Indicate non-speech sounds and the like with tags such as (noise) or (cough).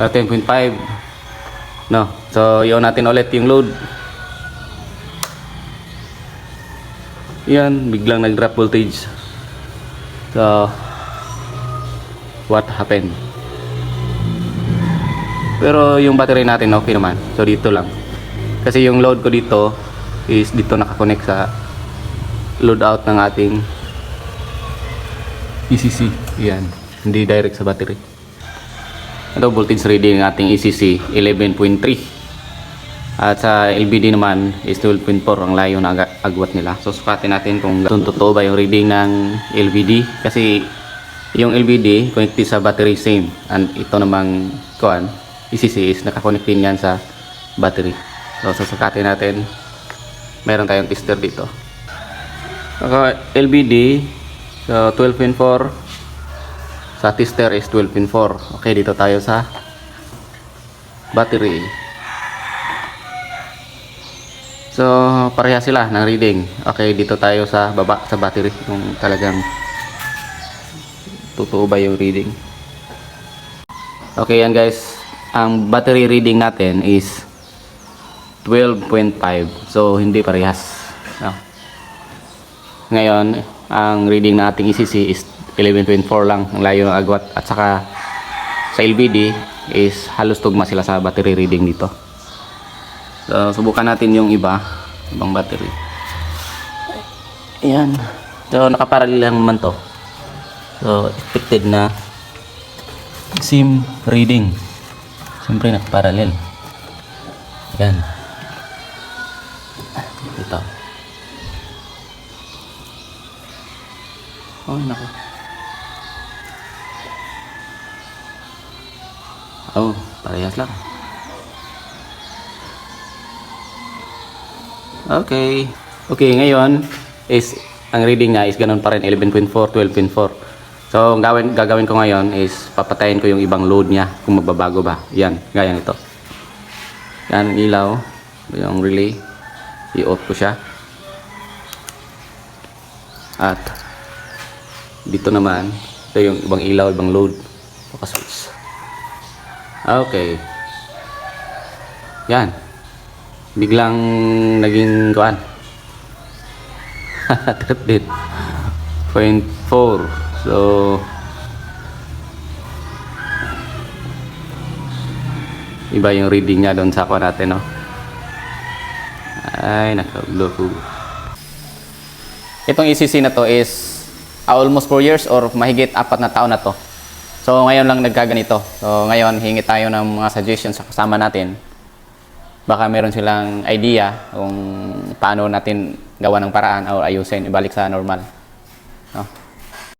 Ah, 10.5. No. So, yun natin ulit yung load. Yan, biglang nag-drop voltage. So, what happened? Pero yung battery natin okay naman. So, dito lang. Kasi yung load ko dito is dito nakakonect sa load out ng ating ECC. Yan. Hindi direct sa battery. Ito voltage reading ng ating ECC 11.3. At sa LBD naman is 12.4 ang layo na aga- agwat nila. So sukatin natin kung totoo ba yung reading ng LBD kasi yung LBD connected sa battery same and ito namang kuan ECC is nakakonect din yan sa battery. So susukatin natin. Meron tayong tester dito. Okay, LBD so 12.4 sa tester is 12.4. Okay, dito tayo sa battery. So, pareha sila ng reading. Okay, dito tayo sa baba sa battery kung talagang totoo ba yung reading. Okay, yan guys. Ang battery reading natin is 12.5. So, hindi parehas. No? Ngayon, ang reading na ating ECC is 11.4 lang ang layo ng agwat at saka sa LVD is halos tugma sila sa battery reading dito. So, subukan natin yung iba, ibang battery. Ayan. So, nakaparallel lang naman to. So, expected na SIM reading. Siyempre, nakaparallel. Ayan. Ito. Oh, naku. Oh, parehas lang. Okay. Okay, ngayon is ang reading niya is ganun pa rin 11.4, 12.4. So, ang gawin, gagawin ko ngayon is papatayin ko yung ibang load niya kung magbabago ba. Yan, gaya nito. Yan ang ilaw, yung relay. I-off ko siya. At dito naman, ito yung ibang ilaw, ibang load. Pakaswitch. Okay. Yan. Biglang naging kuan. (laughs) Trip din. Point 4. So, iba yung reading niya doon sa kuan natin, no? Ay, nakaulo ko. Itong ECC na to is ah, almost 4 years or mahigit apat na taon na to. So ngayon lang nagkaganito. So ngayon hingi tayo ng mga suggestions sa kasama natin. Baka meron silang idea kung paano natin gawa ng paraan o ayusin, ibalik sa normal. No?